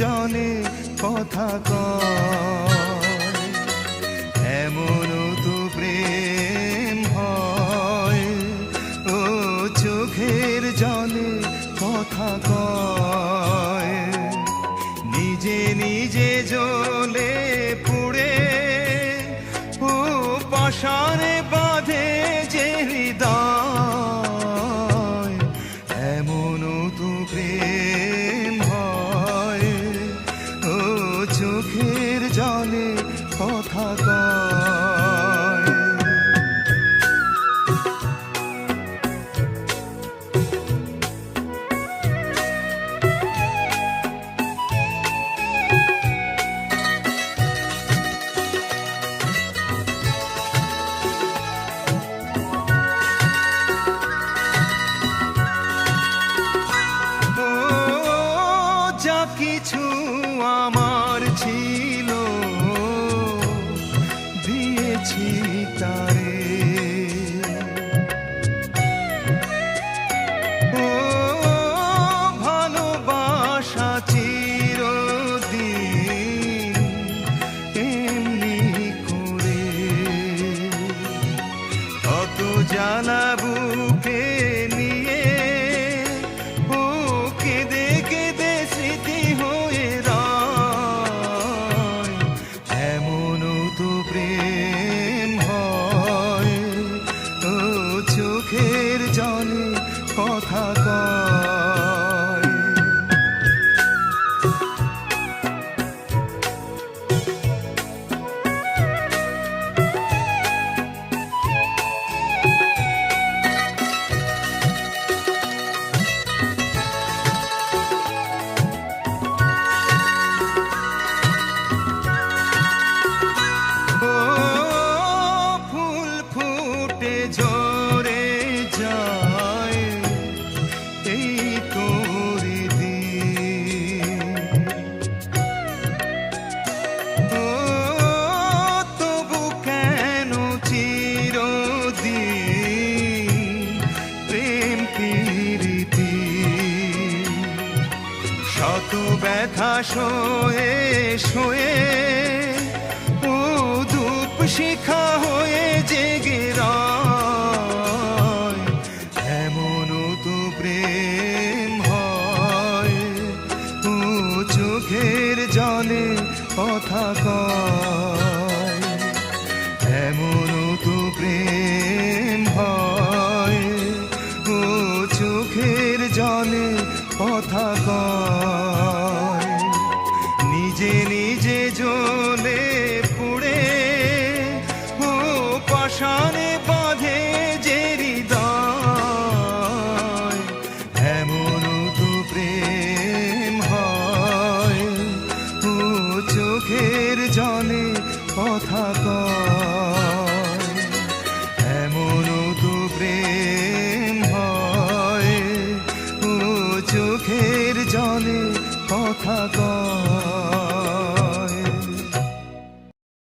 জলে কথা কয়। এমন তো প্রেম হয়, ও চোখের জলে কথা কয়। নিজে নিজে জ্বলে পুড়ে, ও পাশানে 情。কথা কয়। শত ব্যথা শোয়ে শোয়ে ও ধূপ শিখা হয়ে জেগে এমন তো প্রেম হয় ও চোখের জলে কথা কয়। এমন তো প্রেম চোখের জলে কথা কয়। কথা কয়। এমন তো প্রেম হয় ও চোখের জলে কথা কয়।